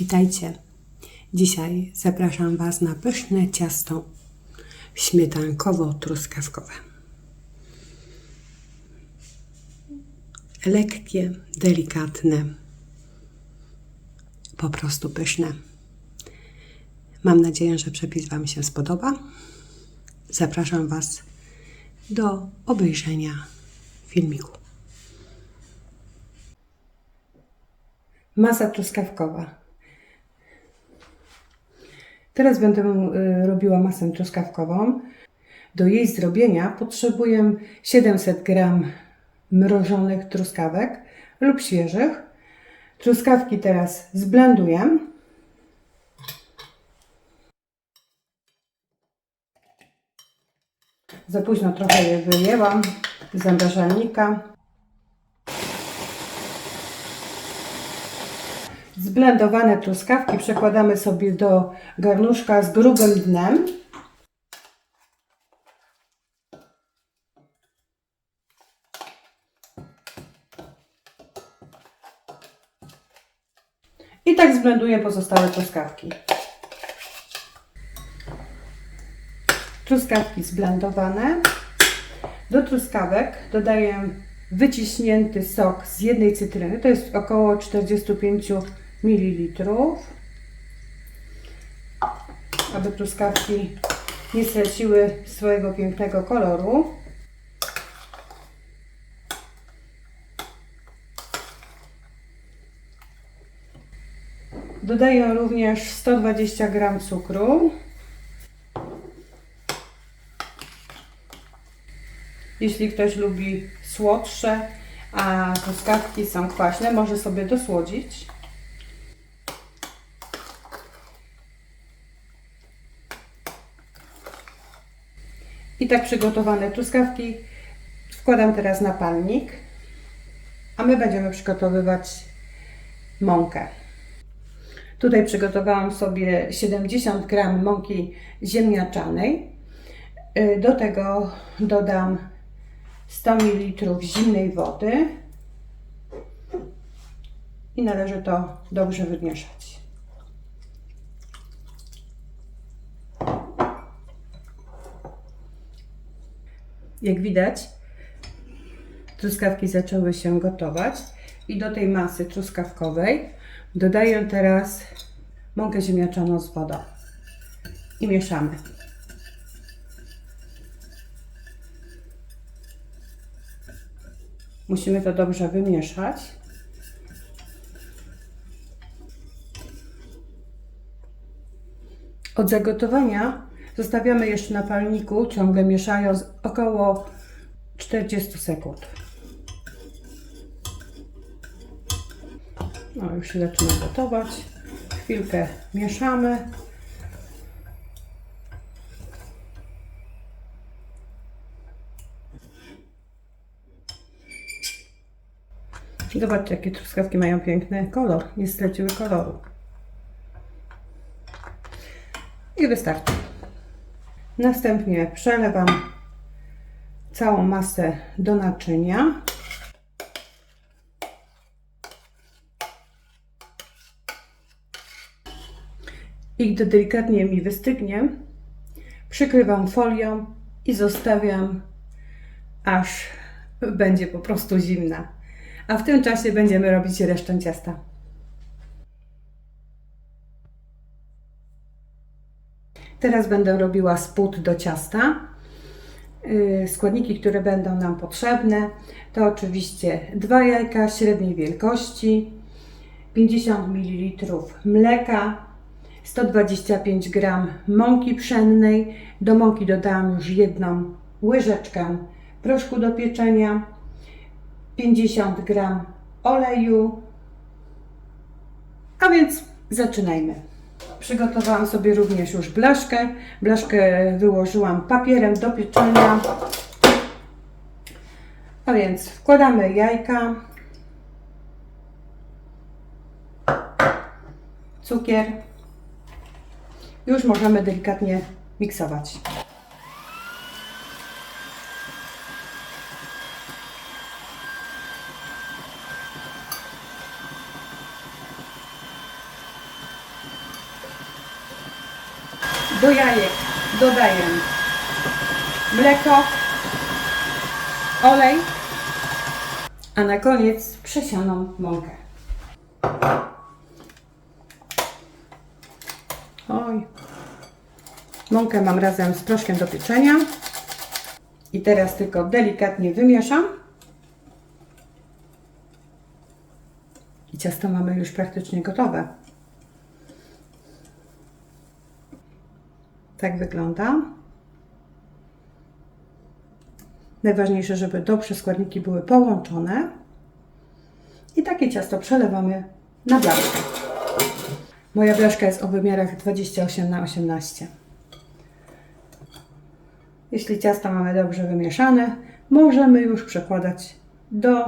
Witajcie. Dzisiaj zapraszam Was na pyszne ciasto śmietankowo-truskawkowe. Lekkie, delikatne, po prostu pyszne. Mam nadzieję, że przepis Wam się spodoba. Zapraszam Was do obejrzenia filmiku. Masa truskawkowa. Teraz będę y, robiła masę truskawkową. Do jej zrobienia potrzebuję 700 g mrożonych truskawek lub świeżych. Truskawki teraz zblenduję. Za późno trochę je wyjęłam z zamrażalnika. Zblendowane truskawki przekładamy sobie do garnuszka z grubym dnem. I tak zblenduję pozostałe truskawki. Truskawki zblendowane. Do truskawek dodaję wyciśnięty sok z jednej cytryny. To jest około 45 ml. Aby truskawki nie straciły swojego pięknego koloru. Dodaję również 120 g cukru. Jeśli ktoś lubi słodsze, a truskawki są kwaśne, może sobie dosłodzić. I tak przygotowane truskawki wkładam teraz na palnik, a my będziemy przygotowywać mąkę. Tutaj przygotowałam sobie 70 g mąki ziemniaczanej. Y, Do tego dodam 100 ml zimnej wody i należy to dobrze wymieszać. Jak widać, truskawki zaczęły się gotować i do tej masy truskawkowej dodaję teraz mąkę ziemniaczaną z wodą i mieszamy. Musimy to dobrze wymieszać. Od zagotowania zostawiamy jeszcze na palniku, ciągle mieszając, około 40 sekund. No, już się zaczyna gotować. Chwilkę mieszamy. Zobaczcie, jakie truskawki mają piękny kolor. Nie straciły koloru. I wystarczy. Następnie przelewam całą masę do naczynia. I gdy delikatnie mi wystygnie, przykrywam folią i zostawiam, aż będzie po prostu zimna. A w tym czasie będziemy robić resztę ciasta. Teraz będę robiła spód do ciasta. Yy, Składniki, które będą nam potrzebne, to oczywiście dwa jajka średniej wielkości, 50 ml mleka, 125 g mąki pszennej. Do mąki dodałam już jedną łyżeczkę proszku do pieczenia, 50 g oleju. A więc zaczynajmy. Przygotowałam sobie również już blaszkę. Blaszkę wyłożyłam papierem do pieczenia. A więc wkładamy jajka, cukier. Już możemy delikatnie miksować. Do jajek dodaję mleko, olej, a na koniec przesianą mąkę. Oj. Mąkę mam razem z proszkiem do pieczenia. I teraz tylko delikatnie wymieszam. I ciasto mamy już praktycznie gotowe. Tak wygląda. Najważniejsze, żeby dobrze składniki były połączone. I takie ciasto przelewamy na blaszkę. Moja blaszka jest o wymiarach 28 na 18. Jeśli ciasto mamy dobrze wymieszane, możemy już przekładać do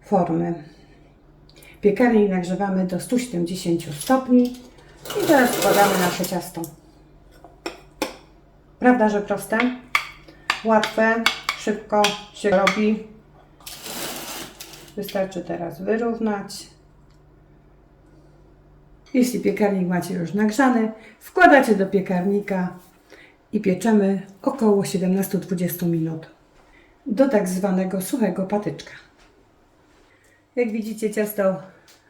formy. Piekarnik nagrzewamy do 170 stopni i teraz wkładamy nasze ciasto. Prawda, że proste? Łatwe, szybko się robi. Wystarczy teraz wyrównać. Jeśli piekarnik macie już nagrzany, wkładacie do piekarnika i pieczemy około 17-20 minut do tak zwanego suchego patyczka. Jak widzicie, ciasto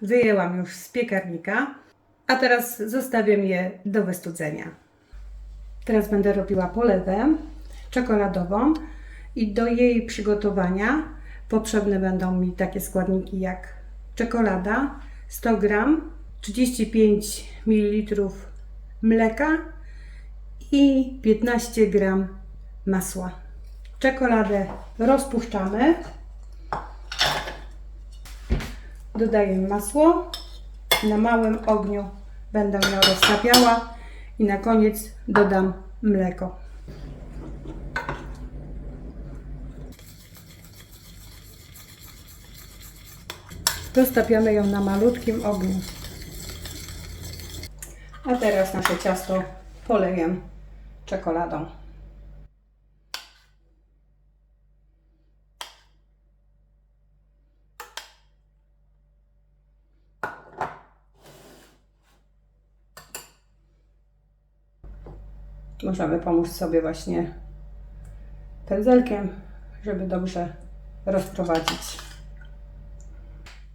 wyjęłam już z piekarnika, a teraz zostawiam je do wystudzenia. Teraz będę robiła polewę czekoladową i do jej przygotowania potrzebne będą mi takie składniki jak czekolada 100 g, 35 ml mleka i 15 g masła. Czekoladę rozpuszczamy. Dodaję masło. Na małym ogniu będę ją roztapiała i na koniec dodam mleko. Roztapiamy ją na malutkim ogniu. A teraz nasze ciasto poleję czekoladą. Możemy pomóc sobie właśnie pędzelkiem, żeby dobrze rozprowadzić.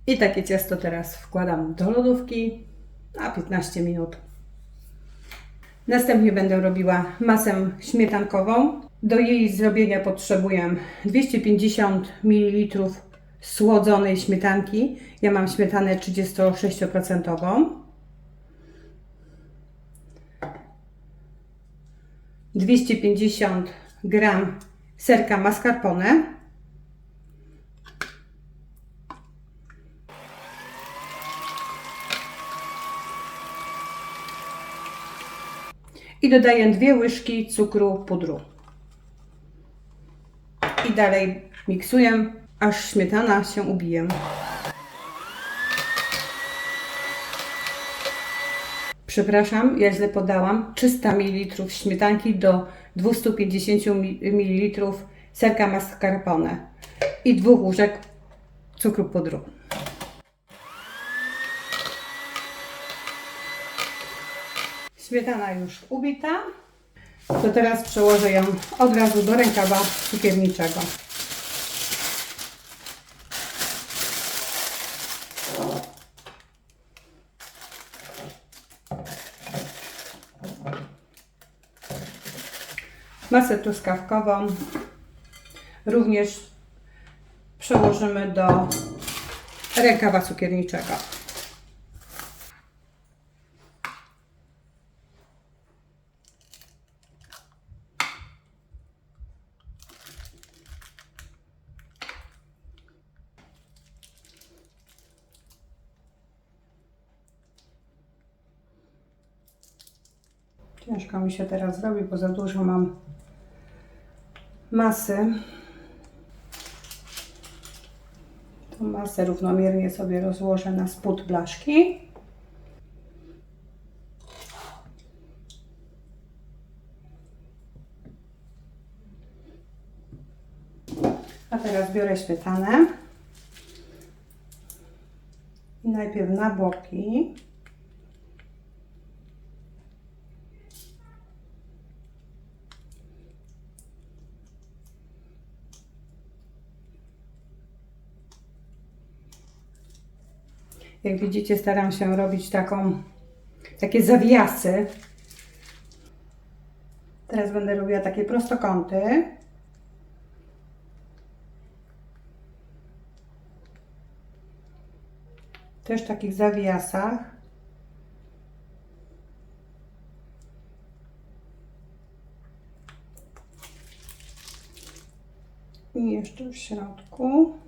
I takie ciasto teraz wkładam do lodówki na 15 minut. Następnie będę robiła masę śmietankową. Do jej zrobienia potrzebuję 250 ml słodzonej śmietanki. Ja mam śmietanę 36%. 250 gram serka mascarpone. i dodaję dwie łyżki cukru pudru. I dalej miksuję, aż śmietana się ubije. Przepraszam, ja źle podałam. 300 ml śmietanki do 250 ml serka mascarpone i dwóch łyżek cukru pudru. Śmietana już ubita. To teraz przełożę ją od razu do rękawa cukierniczego. Masę truskawkową również przełożymy do rękawa cukierniczego. Ciężko mi się teraz robi, bo za dużo mam masy. Tą masę równomiernie sobie rozłożę na spód blaszki. A teraz biorę śmietanę i najpierw na boki Jak widzicie, staram się robić taką, takie zawiasy. Teraz będę robiła takie prostokąty. Też w takich zawiasach. I jeszcze w środku.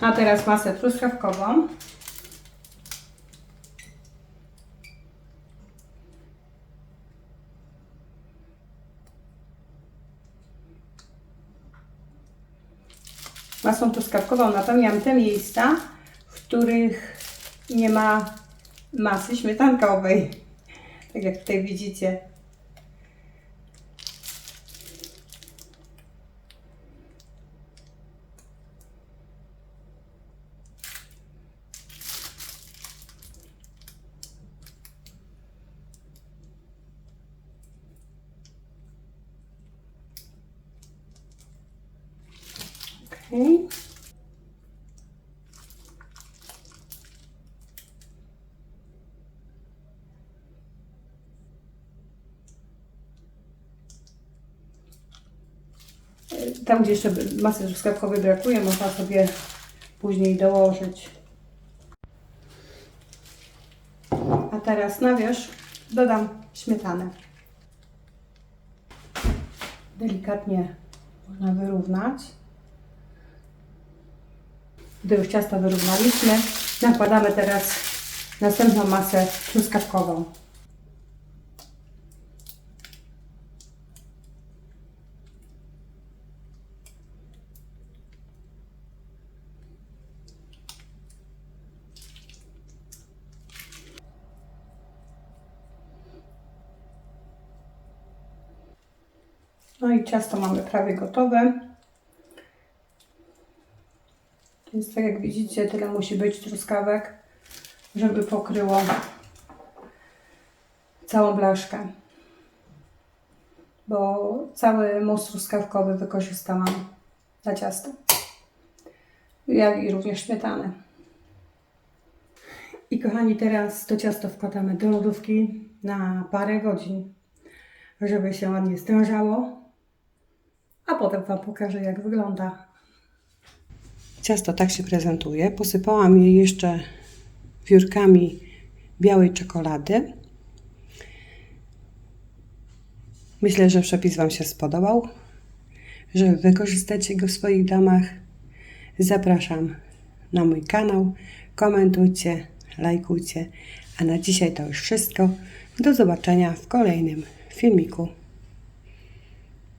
A teraz masę truskawkową. Masą truskawkową napełniam te miejsca, w których nie ma masy śmietankowej. Tak jak tutaj widzicie. Tam, gdzie jeszcze masy truskawkowej brakuje, można sobie później dołożyć. A teraz na wierzch dodam śmietanę. Delikatnie można wyrównać. Gdy już ciasto wyrównaliśmy, nakładamy teraz następną masę truskawkową. No i ciasto mamy prawie gotowe. Więc tak jak widzicie, tyle musi być truskawek, żeby pokryło całą blaszkę. Bo cały mus truskawkowy wykorzystałam na ciasto. Jak i również śmietanę. I kochani, teraz to ciasto wkładamy do lodówki na parę godzin, żeby się ładnie stężało. A potem Wam pokażę, jak wygląda. Ciasto tak się prezentuje. Posypałam je jeszcze wiórkami białej czekolady. Myślę, że przepis Wam się spodobał, że wykorzystacie go w swoich domach. Zapraszam na mój kanał. Komentujcie, lajkujcie. A na dzisiaj to już wszystko. Do zobaczenia w kolejnym filmiku.